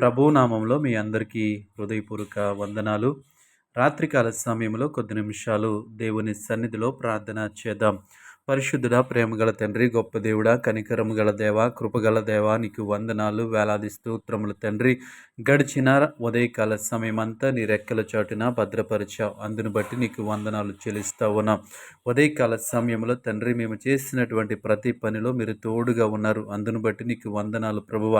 ప్రభునామంలో మీ అందరికీ హృదయపూర్వక వందనాలు. రాత్రికాల సమయంలో కొద్ది నిమిషాలు దేవుని సన్నిధిలో ప్రార్థన చేద్దాం. పరిశుద్ధుడ ప్రేమగల తండ్రి గొప్ప దేవుడా కనికరము గల దేవ కృపగల దేవ నీకు వందనాలు వేలాది స్తోత్రముల తండ్రి. గడిచిన ఉదయకాల సమయమంతా నీ రెక్కల చాటున భద్రపరిచావు. అందును బట్టి నీకు వందనాలు చెల్లిస్తా ఉన్నాం ఉదయకాల సమయంలో తండ్రి మేము చేసినటువంటి ప్రతి పనిలో మీరు తోడుగా ఉన్నారు. అందును బట్టి నీకు వందనాలు ప్రభువ.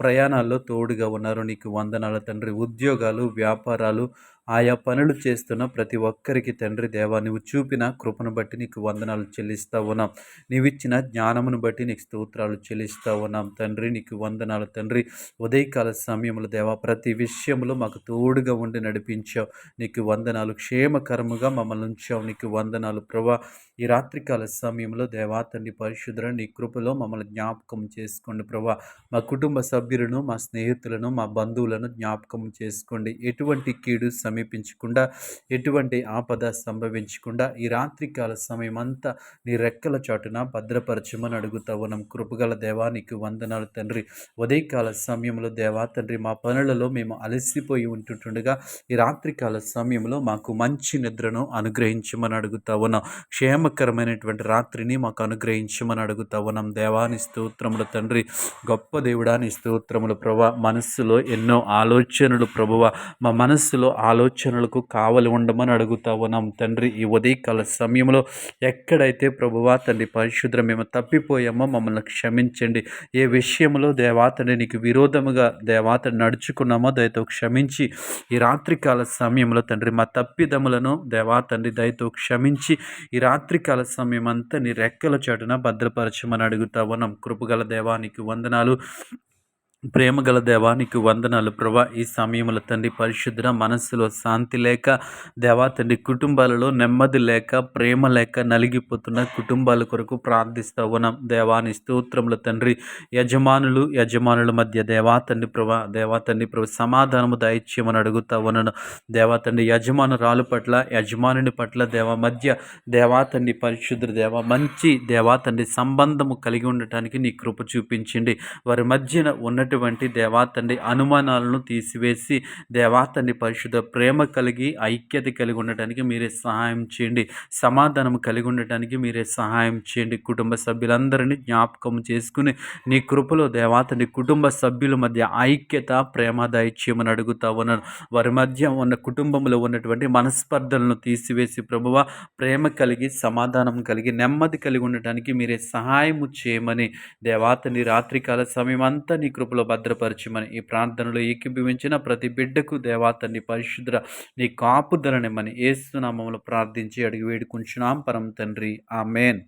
ప్రయాణాల్లో తోడుగా ఉన్నారు. నీకు వందనాలు తండ్రి. ఉద్యోగాలు వ్యాపారాలు ఆయా పనులు చేస్తున్న ప్రతి ఒక్కరికి తండ్రి దేవా నువ్వు చూపిన కృపను బట్టి నీకు వందనాలు చెల్లిస్తా ఉన్నాం. నీవిచ్చిన జ్ఞానమును బట్టి నీకు స్తోత్రాలు చెల్లిస్తా ఉన్నాం. తండ్రి నీకు వందనాలు తండ్రి. ఉదయకాల సమయంలో దేవా ప్రతి విషయంలో మాకు తోడుగా ఉండి నడిపించావు. నీకు వందనాలు క్షేమకరముగా మమ్మల్ని ఉంచావు. నీకు వందనాలు ప్రభా. ఈ రాత్రికాల సమయంలో దేవా తండ్రి పరిశుద్ర నీ కృపలో మమ్మల్ని జ్ఞాపకం చేసుకోండి ప్రభా. మా కుటుంబ సభ్యులను మా స్నేహితులను మా బంధువులను జ్ఞాపకం చేసుకోండి. ఎటువంటి కీడు సమీపించకుండా ఎటువంటి ఆపద సంభవించకుండా ఈ రాత్రికాల సమయం అంతా నీ రెక్కల చాటున భద్రపరచమని అడుగుతా ఉన్నాం. కృపగల దేవానికి వందనాలు తండ్రి. ఉదయకాల సమయంలో దేవా తండ్రి మా పనులలో మేము అలసిపోయి ఉంటుండగా ఈ రాత్రికాల సమయంలో మాకు మంచి నిద్రను అనుగ్రహించమని అడుగుతా ఉన్నాం. క్షేమకరమైనటువంటి రాత్రిని మాకు అనుగ్రహించమని అడుగుతా ఉన్నాం. దేవాని స్తోత్రములు తండ్రి. గొప్ప దేవుడాని స్తోత్రములు ప్రభా మనస్సులో ఎన్నో ఆలోచనలు ప్రభువ. మా మనస్సులో ఆలో ఆలోచనలకు కావలి ఉండమని అడుగుతా ఉన్నాం. తండ్రి ఈ ఉదయకాల సమయంలో ఎక్కడైతే ప్రభువా తండ్రి పరిశుద్ర మేము తప్పిపోయామో మమ్మల్ని క్షమించండి. ఏ విషయంలో దేవాతని నీకు విరోధముగా దేవాతని నడుచుకున్నామో దయతో క్షమించి. ఈ రాత్రికాల సమయంలో తండ్రి మా తప్పిదములను దేవా తండ్రి దయతో క్షమించి. ఈ రాత్రికాల సమయం అంతా నీ రెక్కల చాటున భద్రపరచమని అడుగుతా ఉన్నాం. కృపగల దేవానికి వందనాలు. ప్రేమగల దేవానికి వందనాలు. ప్రభా ఈ సమయంలో తండ్రి పరిశుద్ధ మనస్సులో శాంతి లేక దేవా తండ్రి కుటుంబాలలో నెమ్మది లేక ప్రేమ లేక నలిగిపోతున్న కుటుంబాల కొరకు ప్రార్థిస్తూ ఉన్నాం దేవాని స్తోత్రముల తండ్రి యజమానులు యజమానుల మధ్య దేవా తండ్రి ప్రభా దేవా తండ్రి ప్రభు సమాధానము దయచేయమని అడుగుతా ఉన్నాను దేవా తండ్రి యజమానురాలు పట్ల యజమానుని పట్ల దేవ మధ్య దేవా తండ్రి పరిశుద్ధ దేవ మంచి దేవా తండ్రి సంబంధము కలిగి ఉండటానికి నీ కృప చూపించండి వారి మధ్యన ఉన్నట్టు ఉన్నటువంటి దేవాతండి అనుమానాలను తీసివేసి దేవాతండి పరిశుద్ధ ప్రేమ కలిగి ఐక్యత కలిగి ఉండటానికి మీరే సహాయం చేయండి. సమాధానం కలిగి ఉండటానికి మీరే సహాయం చేయండి. కుటుంబ సభ్యులందరినీ జ్ఞాపకం చేసుకుని నీ కృపలో దేవాతండి కుటుంబ సభ్యుల మధ్య ఐక్యత ప్రేమ దయచేయమని అడుగుతా ఉన్నాను వారి మధ్య ఉన్న కుటుంబంలో ఉన్నటువంటి మనస్పర్ధలను తీసివేసి ప్రభువ ప్రేమ కలిగి సమాధానం కలిగి నెమ్మది కలిగి ఉండటానికి మీరే సహాయము చేయమని దేవాతని రాత్రికాల సమయం అంతా నీ కృపలో భద్రపరచమని ఈ ప్రార్థనలో ఏకీభవించిన ప్రతి బిడ్డకు దేవాతని పరిశుద్ర నీ కాపుదలనిమని ఏసునామంలో ప్రార్థించి అడిగి వేడుకుంటున్నాం పరం తండ్రి. ఆ మేన్